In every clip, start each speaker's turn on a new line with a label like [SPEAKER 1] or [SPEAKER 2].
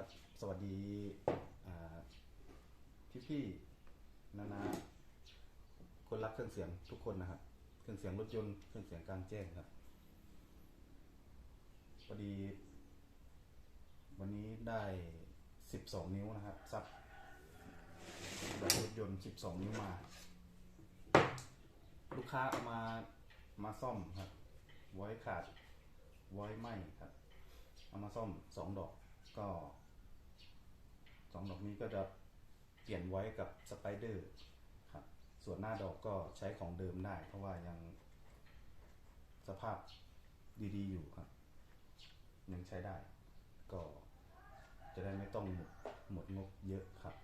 [SPEAKER 1] ครับ สวัสดีพี่พี่ๆนานาคนรักเครื่องเสียงทุกคนนะครับ เครื่องเสียงรถยนต์เครื่องเสียงกลางแจ้งครับพอดี วันนี้ได้12นิ้วนะครับซับแบบรถยนต์12นิ้วมา ลูกค้าเอามามาซ่อมครับ ไว้ขาดไว้ไหมครับ เอามาซ่อมสองดอกก็ องดอกนี้ก็จะเปลี่ยนไว้กับสไปเดอร์ครับส่วนหน้าดอกก็ใช้ของเดิมได้ เพราะว่ายังสภาพดีๆอยู่ครับยังใช้ได้ ก็จะได้ไม่ต้องหมดหมดงบเยอะครับ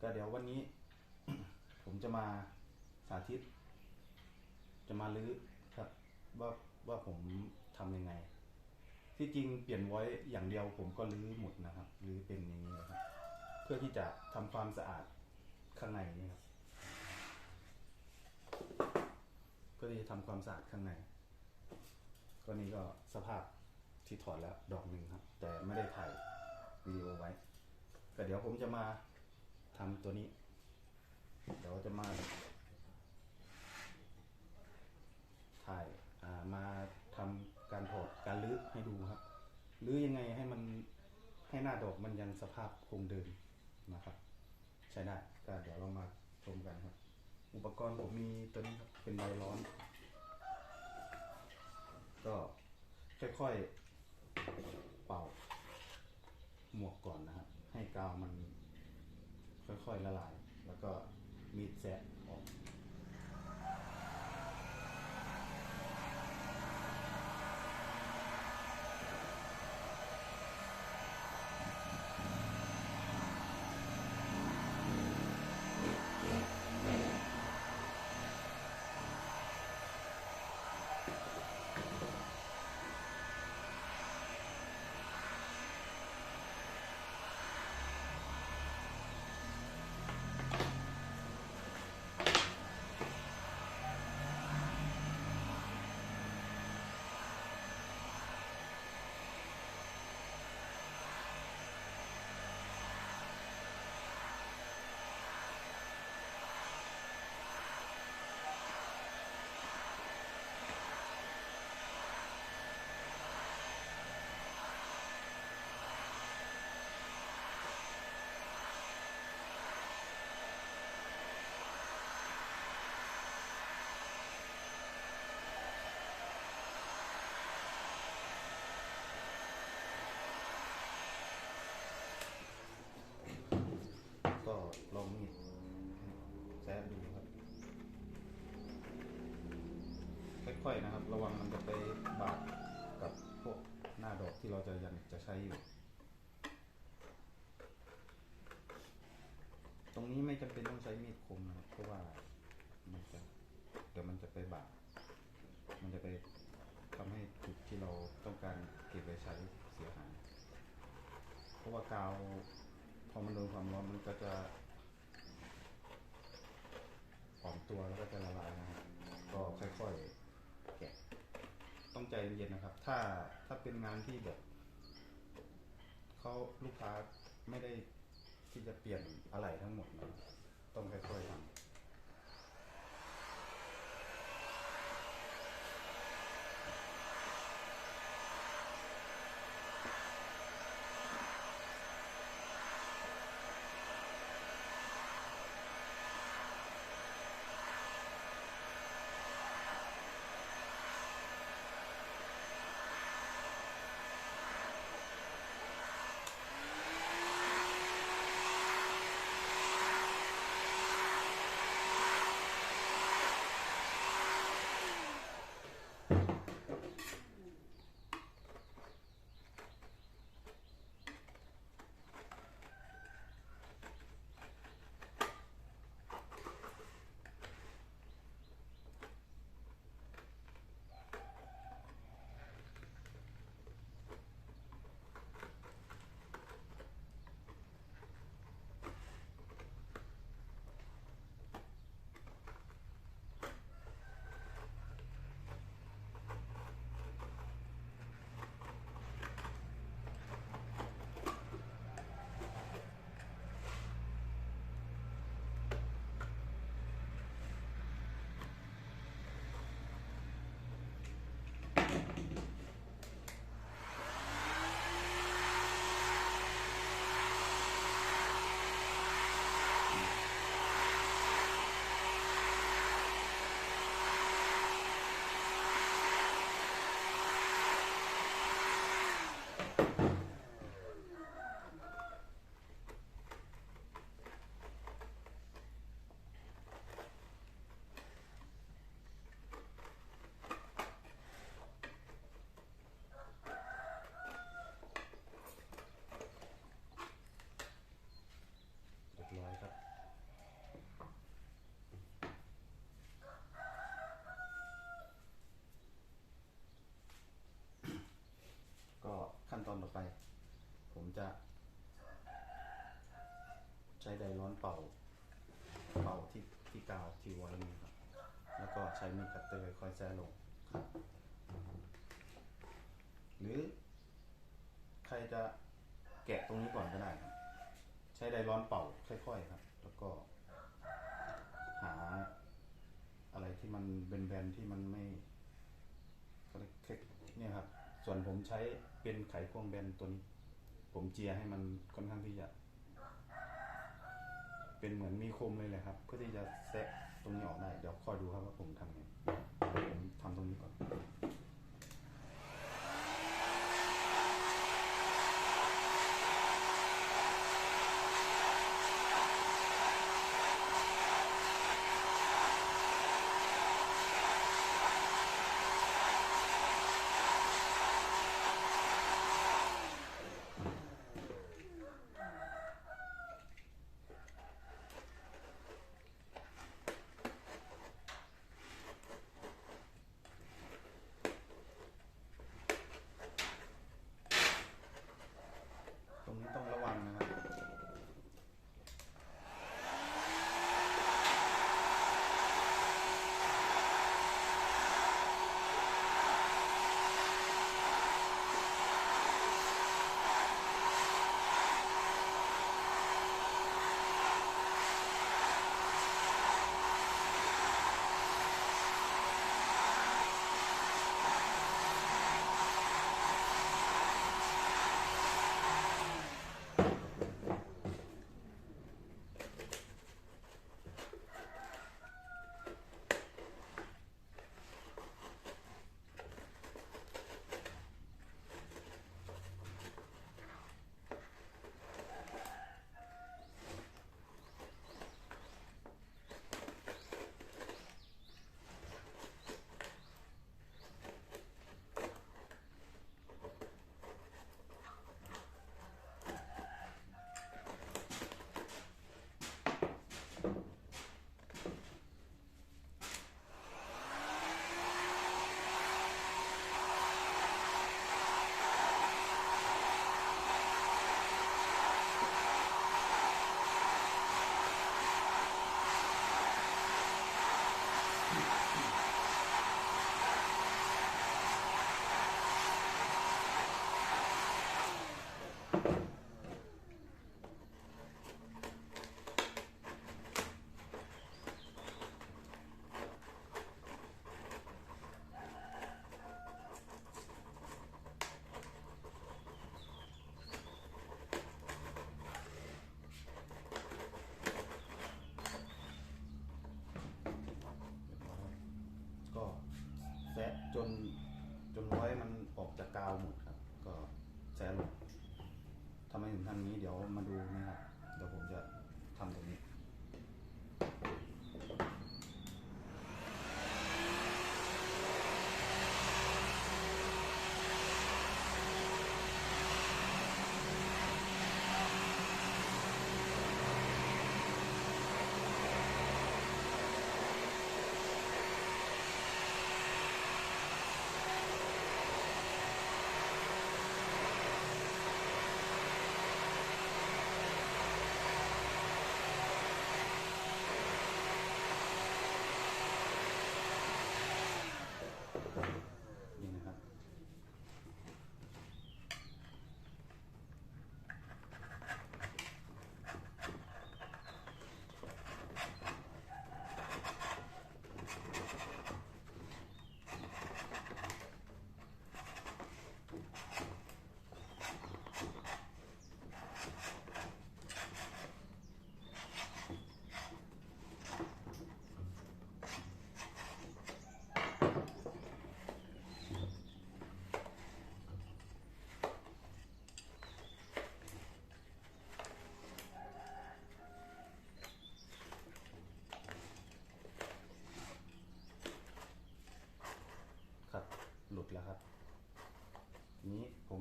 [SPEAKER 1] ก็เดี๋ยววันนี้ ผมจะมาสาธิต จะมาลื้อครับว่าว่าผมทำยังไง ที่จริงเปลี่ยนไว้อย่างเดียวผมก็ลื้อหมดนะครับลื้อเป็นอย่างนี้นะครับ เพื่อที่จะทำความสะอาดข้างในนี่ครับเพื่อที่จะทำความสะอาดข้างในก็นี่ก็สภาพที่ถอดแล้วดอกหนึ่งครับ แต่ไม่ได้ถ่ายวิดีโอไว้ก็เดี๋ยวผมจะมาทำตัวนี้ เดี๋ยวจะมาถ่ายมาทำ การถอดการลื้อให้ดูครับลื้อยังไงให้มันให้หน้าดอกมันยังสภาพคงเดิมนะครับ ใช้ได้ก็เดี๋ยวเรามาชมกันครับ อุปกรณ์ผมมีตัวนี้ครับเป็นไดร้อน ก็ค่อยๆเป่าหมวกก่อนนะครับ ให้กาวมันค่อยๆละลาย แล้วก็มีดแซะออก ก็ลองมีดแซะดูครับ ค่อยๆนะครับ ระวังมันจะไปบาดกับพวกหน้าดอกที่เราจะยังจะใช้อยู่ ตรงนี้ไม่จำเป็นต้องใช้มีดคมนะครับเพราะว่ามันจะเดี๋ยวมันจะไปบาดมันจะไปทำให้จุดที่เราต้องการเก็บไว้ใช้เสียหายเพราะว่ากาวพอมันโดนความร้อนมันก็จะหอมตัวแล้วก็จะละลายนะครับก็ค่อยๆ ต้องใจเย็นนะครับ ถ้าถ้าเป็นงานที่แบบเขาลูกค้าไม่ได้ที่จะเปลี่ยนอะไรทั้งหมดนะต้องค่อยๆทำ ไป ผมจะ ใช้ไดร้อนเป่า เป่าที่ที่กาวที่ไว้นี่ครับ แล้วก็ใช้มีดคัตเตอร์ค่อยแซะลงครับ หรือ ใครจะแกะตรงนี้ก่อนก็ได้ครับ ใช้ไดร้อนเป่าค่อยๆครับ แล้วก็ หา อะไรที่มันเบนๆที่มันไม่เขาเรียกเคเนี่ยครับ ส่วนผมใช้ เป็นไขควงแบนตัวนี้ ผมเจียให้มันค่อนข้างที่จะ เป็นเหมือนมีคมเลยแหละครับ เพื่อที่จะแซะตรงนี้ออกได้ เดี๋ยวคอยดูครับว่าผมทำไงผมทำตรงนี้ก่อน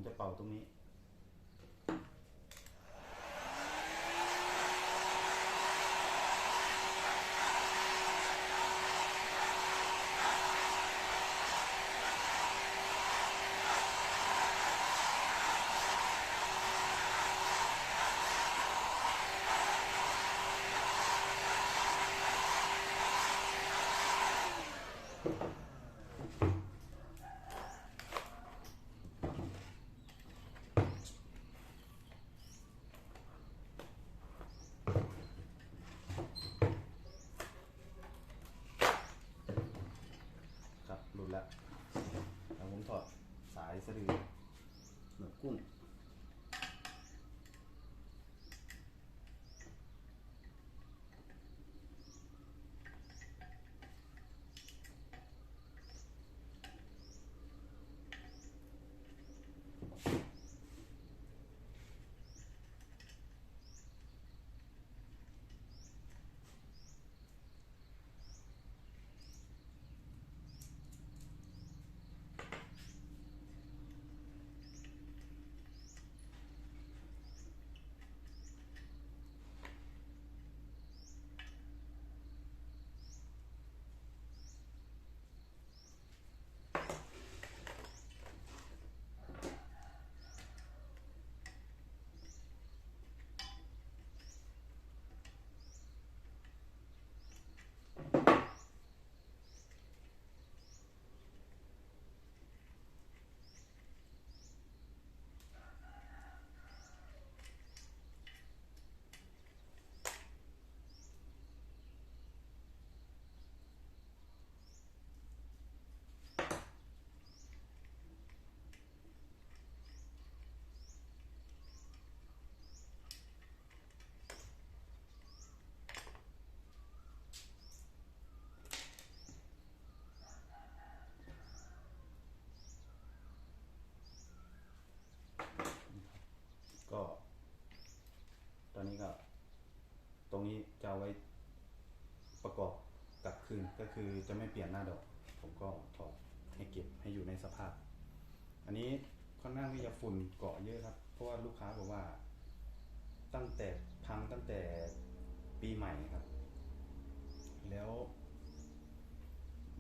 [SPEAKER 1] จะเป่าตรงนี้ ครับหลุดแล้วแล้วผมถอด สายสะดือหนวดกุ้ง ก็ ตอนนี้ก็ ตรงนี้จะเอาไว้ประกอบึ้นก็คือจะไม่เปลี่ยนหน้าดอก ผมก็ถอดให้เก็บให้อยู่ในสภาพ อันนี้ค่อนข้างที่จะฝุ่นเกาะเยอะครับ เพราะว่าลูกค้าบอกว่า ตั้งแต่พังตั้งแต่ปีใหม่ครับ แล้ว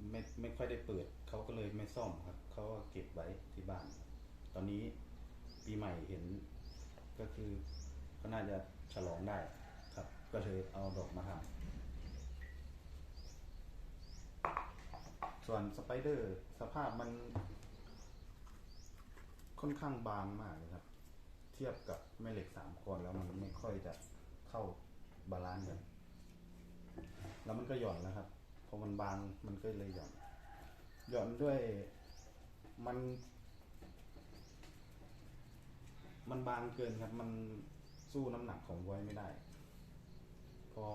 [SPEAKER 1] ไม่ไม่ค่อยได้เปิดเขาก็เลยไม่ซ่อมครับเขาก็เก็บไว้ที่บ้าน ตอนนี้ปีใหม่เห็นก็คือก็น่าจะฉลองได้ครับ ก็เลยเอาดอกมาทำ ส่วนสไปเดอร์สภาพมันค่อนข้างบางมากเลยครับ เทียบกับแม่เหล็กสามก้อนแล้วมันไม่ค่อยจะเข้าบาลานซ์กันแล้วมันก็หย่อนนะครับพอมันบางมันก็เลยหย่อน หย่อนด้วยมัน มันบางเกินครับ มันสู้น้ำหนักของไว้ไม่ได้ พอ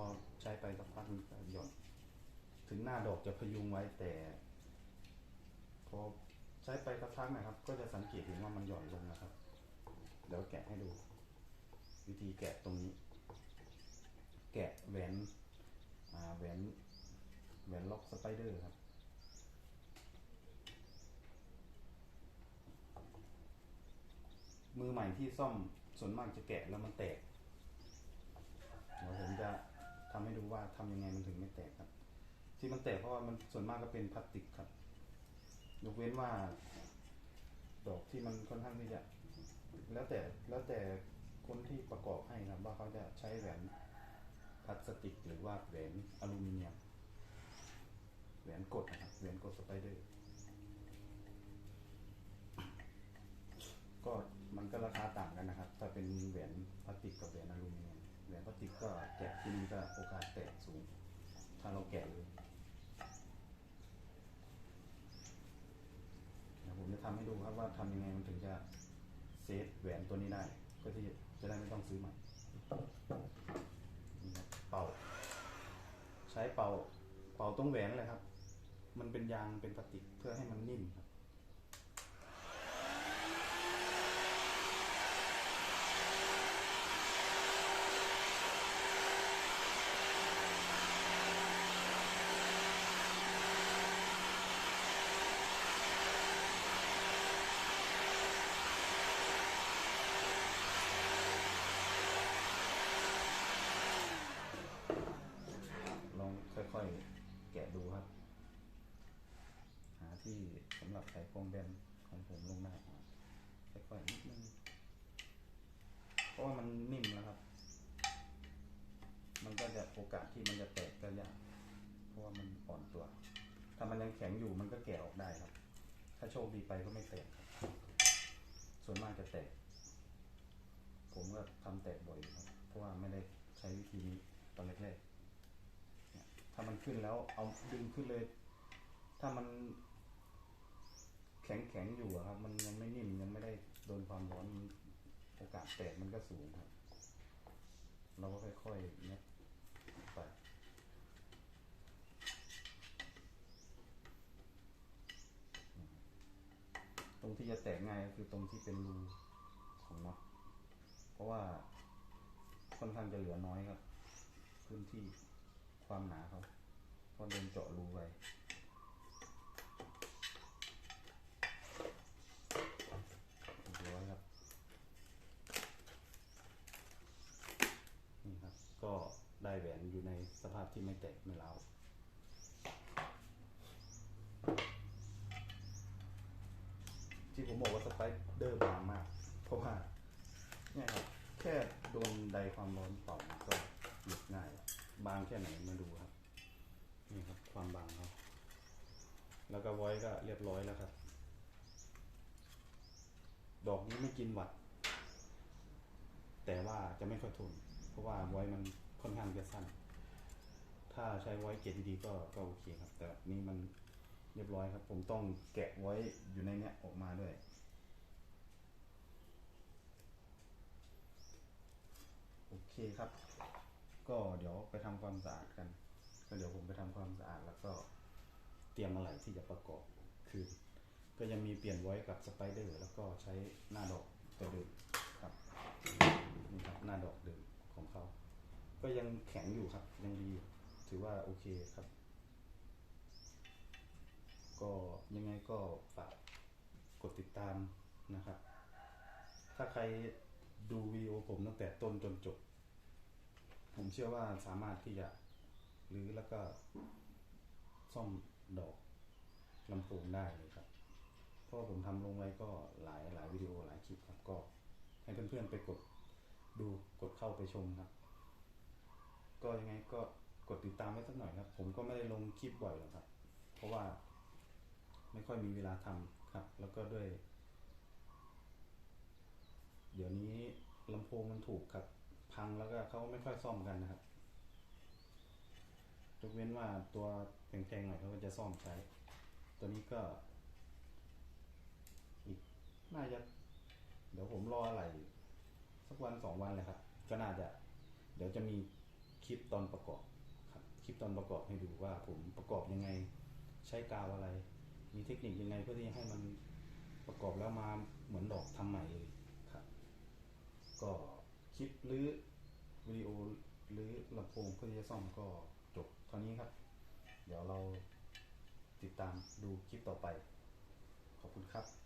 [SPEAKER 1] ใช้ไปสักพักมันก็หย่อน ถึงหน้าดอกจะพยุงไว้แต่พอใช้ไปสักพักนะครับ ก็จะสังเกตเห็นว่ามันหย่อนลงนะครับ เดี๋ยวแกะให้ดู วิธีแกะตรงนี้ แกะแหวนแหวนแหวนล็อกสไปเดอร์ครับมือใหม่ที่ซ่อมส่วนมากจะแกะแล้วมันแตก เดี๋ยวผมจะทำให้ดูว่าทำยังไงมันถึงไม่แตกครับ ที่มันแตกเพราะว่ามันส่วนมากก็เป็นพลาสติกครับ ยกเว้นว่า ดอกที่มันค่อนข้างที่จะ แล้วแต่แล้วแต่คนที่ประกอบให้ครับว่าเขาจะใช้แหวนพลาสติกหรือว่าแหวนอลูมิเนียมแหวนกดนะครับแหวนกดสไปเดอร์ก็มันก็ราคาต่างกันนะครับ ถ้าเป็นแหวนพลาสติกกับแหวนอลูมิเนียมแหวนพลาสติกก็แกะที่นี่ก็โอกาสแตกสูง ถ้าเราแกะเลยเดี๋ยวผม จะทำให้ดูครับว่าทำยังไงมันถึงจะเซฟแหวนตัวนี้ได้ ก็ที่จะได้ไม่ต้องซื้อใหม่เป่า ใช้เป่า เป่าตรงแหวนเลยครับ มันเป็นยางเป็นพลาสติกเพื่อให้มันนิ่มครับ ลองค่อยๆ แกะดูครับ หา ที่สำหรับใส่โครงแบนของผมลงได้ค่อยๆนิดนึงเพราะว่ามันนิ่มแล้วครับ มันก็จะโอกาสที่มันจะแตกก็ยากเพราะว่ามันอ่อนตัว ถ้ามันยังแข็งอยู่มันก็แกะออกได้ครับ ถ้าโชคดีไปก็ไม่แตกครับส่วนมากจะแตก ผมก็ทำแตกบ่อยครับเพราะว่าไม่ได้ใช้วิธีนี้ตอนแรกๆถ้ามันขึ้นแล้วเอาดึงขึ้นเลย ถ้ามัน แข็งแข็งๆอยู่อะครับ มันยังไม่นิ่มยังไม่ได้โดนความร้อนโอกาสแตกมันก็สูงครับ เราก็ค่อยๆเนี่ยไปตรงที่จะแตกง่ายก็คือตรงที่เป็นรูของน็อเพราะว่าค่อนข้างจะเหลือน้อยครับ พื้นที่ความหนาเขาเพราะโดนเจาะรูไปเรียบร้อยครับ นี่ครับ ก็ได้แหวนอยู่ในสภาพที่ไม่แตกไม่ร้าวที่ผมบอกว่าสไปเดอร์บางมาก เพราะว่าเนี่ยครับแค่โดนไดความร้อนเป่ามันก็หลุดง่าย บางแค่ไหนมาดูครับ นี่ครับความบางเขาแล้วก็ไว้ก็เรียบร้อยแล้วครับ ดอกนี้ไม่กินหวัด แต่ว่าจะไม่ค่อยทน เพราะว่าไว้มันค่อนข้างจะสั้น ถ้าใช้ไว้เกรดดีๆก็ก็โอเคครับ แต่นี่มันเรียบร้อยครับ ผมต้องแกะไว้อยู่ในเนี้ยออกมาด้วยโอเคครับ ก็เดี๋ยวไปทำความสะอาดกันก็เดี๋ยวผมไปทำความสะอาดแล้วก็เตรียมอะไรที่จะประกอบคือก็ยังมีเปลี่ยนไว้กับสไปเดอร์แล้วก็ใช้หน้าดอกตัวเดิมครับนี่ครับหน้าดอกเดิม ของเขา ก็ยังแข็งอยู่ครับ ยังดีอยู่ถือว่าโอเคครับ ก็ยังไงก็ฝากกดติดตามนะครับ ถ้าใครดูวิดีโอผมตั้งแต่ต้นจนจบ ผมเชื่อว่าสามารถที่จะรื้อแล้วก็ซ่อมดอกลำโพงได้เลยครับ เพราะผมทำลงไว้ก็หลายหลายวิดีโอหลายคลิปครับก็ให้เพื่อนๆไปกด ดูกดเข้าไปชมครับ ก็ยังไงก็กดติดตามไว้สักหน่อยครับ ผมก็ไม่ได้ลงคลิปบ่อยหรอกครับ เพราะว่าไม่ค่อยมีเวลาทำครับ แล้วก็ด้วย เดี๋ยวนี้ลำโพงมันถูกครับ พังแล้วก็เขาไม่ค่อยซ่อมกันนะครับยกเว้นว่าตัวแพงๆหน่อยเขาก็จะซ่อมใช้ ตัวนี้ก็ อีกน่าจะ เดี๋ยวผมรออะไร สักวันสองวันเลยครับ ก็น่าจะ เดี๋ยวจะมีคลิปตอนประกอบครับ คลิปตอนประกอบให้ดูว่าผมประกอบยังไง ใช้กาวอะไร มีเทคนิคยังไงเพื่อที่ให้มันประกอบแล้วมาเหมือนดอกทำใหม่เลยครับ ก็คลิปหรือวิดีโอหรือลำโพงเพื่อที่จะซ่อมก็จบเท่านี้ครับ เดี๋ยวเราติดตามดูคลิปต่อไป ขอบคุณครับ